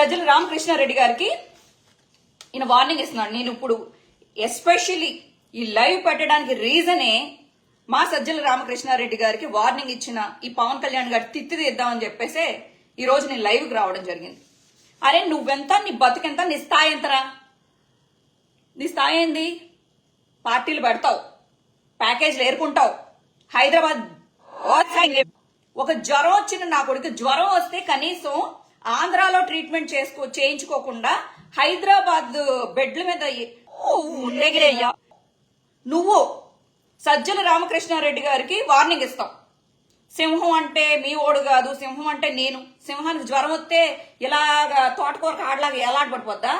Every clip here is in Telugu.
సజ్జల రామకృష్ణారెడ్డి గారికి నేను వార్నింగ్ ఇస్తున్నాను. నేను ఇప్పుడు ఎస్పెషల్లీ ఈ లైవ్ పెట్టడానికి రీజనే మా సజ్జల రామకృష్ణారెడ్డి గారికి వార్నింగ్ ఇచ్చిన ఈ పవన్ కళ్యాణ్ గారి తిత్తి తీద్దామని చెప్పేసే ఈ రోజు నేను లైవ్కి రావడం జరిగింది. అరే నువ్వెంత? నీ బతుకెంత? నీ స్థాయి ఎంతరా? నీ స్థాయి ఏంది? పార్టీలు పెడతావు ప్యాకేజీలు ఏరుకుంటావు హైదరాబాద్ ఒక జ్వరం వచ్చిన నా కొడుకు. జ్వరం వస్తే కనీసం ఆంధ్రాలో ట్రీట్మెంట్ చేసుకో చేయించుకోకుండా హైదరాబాద్ బెడ్ల మీద ఎగిరేయ్యా నువ్వు సజ్జల రామకృష్ణారెడ్డి గారికి వార్నింగ్ ఇస్తావు. సింహం అంటే మీ ఓడు కాదు సింహం అంటే నేను. సింహానికి జ్వరం వస్తే ఇలాగా తోటకూర కాడలాగా ఎలాంటి పడిపోద్దా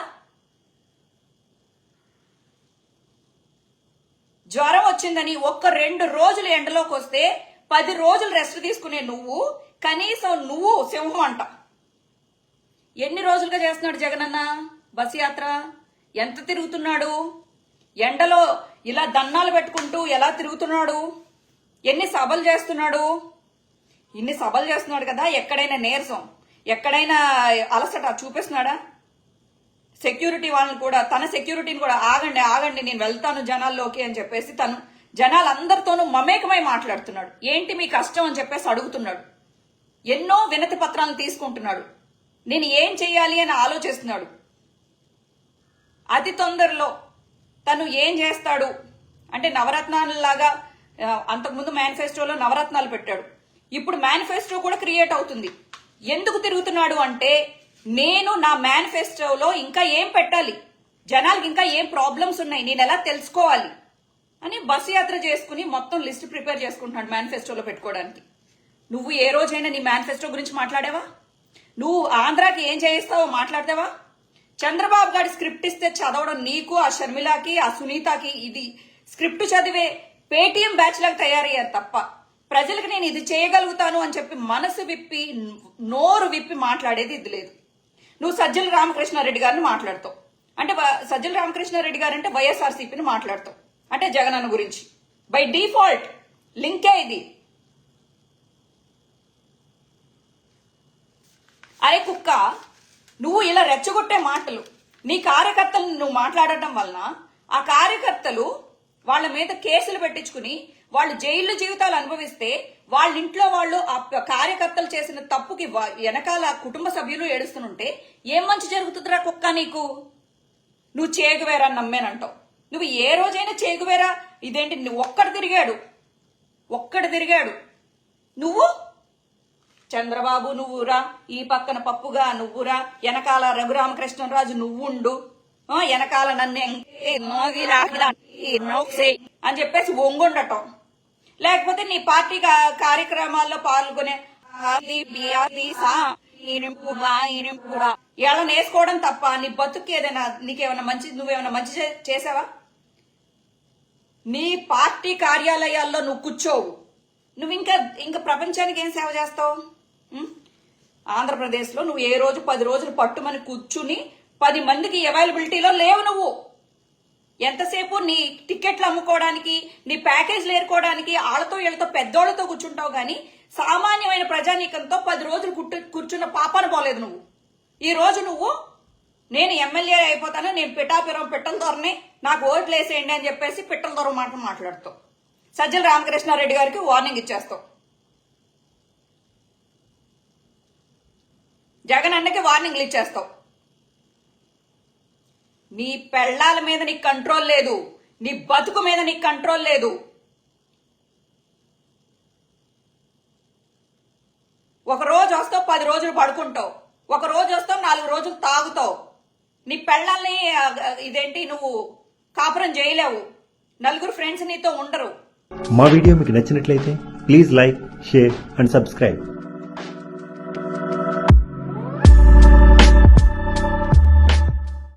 జ్వరం వచ్చిందని ఒక్క రెండు రోజులు ఎండలోకి వస్తే పది రోజులు రెస్ట్ తీసుకునే నువ్వు కనీసం నువ్వు సింహం అంటావు. ఎన్ని రోజులుగా చేస్తున్నాడు జగనన్న? బస్ యాత్ర? ఎంత తిరుగుతున్నాడు? ఎండలో ఇలా దన్నాలు పెట్టుకుంటూ ఎలా తిరుగుతున్నాడు? ఎన్ని సభలు చేస్తున్నాడు? ఇన్ని సభలు చేస్తున్నాడు కదా ఎక్కడైనా నీరసం ఎక్కడైనా అలసట చూపిస్తున్నాడా? సెక్యూరిటీ వాళ్ళని కూడా తన సెక్యూరిటీని కూడా ఆగండి ఆగండి నేను వెళ్తాను జనాల్లోకి అని చెప్పేసి తను జనాలందరితోనూ మమేకమై మాట్లాడుతున్నాడు. ఏంటి మీ కష్టం అని చెప్పేసి అడుగుతున్నాడు. ఎన్నో వినతి పత్రాలను తీసుకుంటున్నాడు. నేను ఏం చేయాలి అని ఆలోచిస్తున్నాడు. అతి తొందరలో తను ఏం చేస్తాడు అంటే నవరత్నాలలాగా అంతకుముందు మేనిఫెస్టోలో నవరత్నాలు పెట్టాడు. ఇప్పుడు మేనిఫెస్టో కూడా క్రియేట్ అవుతుంది. ఎందుకు తిరుగుతున్నాడు అంటే నేను నా మేనిఫెస్టోలో ఇంకా ఏం పెట్టాలి? జనాలకి ఇంకా ఏం ప్రాబ్లమ్స్ ఉన్నాయి? నేను ఎలా తెలుసుకోవాలి? అని బస్సు యాత్ర చేసుకుని మొత్తం లిస్ట్ ప్రిపేర్ చేసుకుంటున్నాడు మేనిఫెస్టోలో పెట్టుకోవడానికి. నువ్వు ఏ రోజైనా నీ మేనిఫెస్టో గురించి మాట్లాడావా? నువ్వు ఆంధ్రాకి ఏం చేయిస్తావో మాట్లాడతావా? చంద్రబాబు గారి స్క్రిప్ట్ ఇస్తే చదవడం నీకు ఆ షర్మిలాకి ఆ సునీతకి ఇది. స్క్రిప్ట్ చదివే పేటీఎం బ్యాచ్లకు తయారయ్యారు తప్ప. ప్రజలకు నేను ఇది చేయగలుగుతాను అని చెప్పి మనసు విప్పి నోరు విప్పి మాట్లాడేది ఇది లేదు. నువ్వు సజ్జల రామకృష్ణారెడ్డి గారిని మాట్లాడతావు. అంటే సజ్జల రామకృష్ణారెడ్డి గారు అంటే వైఎస్ఆర్సీపీని మాట్లాడతావు. అంటే జగనన్న గురించి. బై డిఫాల్ట్ లింకే ఇది. అరే కుక్క నువ్వు ఇలా రెచ్చగొట్టే మాటలు నీ కార్యకర్తలను నువ్వు మాట్లాడటం వలన ఆ కార్యకర్తలు వాళ్ళ మీద కేసులు పెట్టించుకుని వాళ్ళు జైళ్ళు జీవితాలు అనుభవిస్తే వాళ్ళ ఇంట్లో వాళ్ళు ఆ కార్యకర్తలు చేసిన తప్పుకి వెనకాల కుటుంబ సభ్యులు ఏడుస్తుంటే ఏం మంచి జరుగుతుందిరా కుక్క నీకు? నువ్వు చేగువేరా నమ్మేనంటావు. నువ్వు ఏ రోజైనా చేగువేరా? ఇదేంటి నువ్వు ఒక్కడు తిరిగాడు. ఒక్కడు తిరిగాడు. నువ్వు చంద్రబాబు నువ్వురా. ఈ పక్కన పప్పుగా నువ్వురా. వెనకాల రఘురామకృష్ణరాజు నువ్వుండు. ఆ, వెనకాల నన్ను అని చెప్పేసి ఒంగుండటం. లేకపోతే నీ పార్టీ కా- కార్యక్రమాల్లో పాల్గొనే ఎలా నేసుకోవడం తప్ప నీ బతుకు ఏదైనా నీకేమైనా మంచి నువ్వేమైనా మంచి చేసావా? నీ పార్టీ కార్యాలయాల్లో నువ్వు కూర్చోవు. నువ్వు ఇంకా ఇంకా ప్రపంచానికి ఏం సేవ చేస్తావు? ఆంధ్రప్రదేశ్లో నువ్వు ఏ రోజు పది రోజులు పట్టుమని కూర్చుని పది మందికి అవైలబిలిటీలో లేవు నువ్వు. ఎంతసేపు నీ టికెట్లు అమ్ముకోవడానికి నీ ప్యాకేజ్లు ఏరుకోవడానికి ఆళ్ళతో వీళ్ళతో పెద్దోళ్ళతో కూర్చుంటావు కానీ సామాన్యమైన ప్రజానీకంతో పది రోజులు కుట్టు- కూర్చున్న పాపను పోలేదు నువ్వు. ఈ రోజు నువ్వు నేను ఎమ్మెల్యే అయిపోతాను నేను పిఠాపురం పిట్టల దొరని నాకు ఓట్లు వేసేయండి అని చెప్పేసి పిట్టల దొర మాట మాట్లాడుతావు. సజ్జల రామకృష్ణారెడ్డి గారికి వార్నింగ్ ఇచ్చేస్తావు. జగన్ అన్నకి వార్నింగ్లు ఇచ్చేస్తావు. నీ పెళ్ళాల మీద నీకు కంట్రోల్ లేదు. నీ బతుకు మీద నీకు కంట్రోల్ లేదు. ఒక రోజు వస్తావు పది రోజులు పడుకుంటావు. ఒక రోజు వస్తావు నాలుగు రోజులు తాగుతావు. నీ పెళ్ళాల్ని ఇదేంటి నువ్వు కాపురం చేయలేవు. నలుగురు ఫ్రెండ్స్ నీతో ఉండరు. మా వీడియో మీకు నచ్చినట్లయితే please like share and subscribe.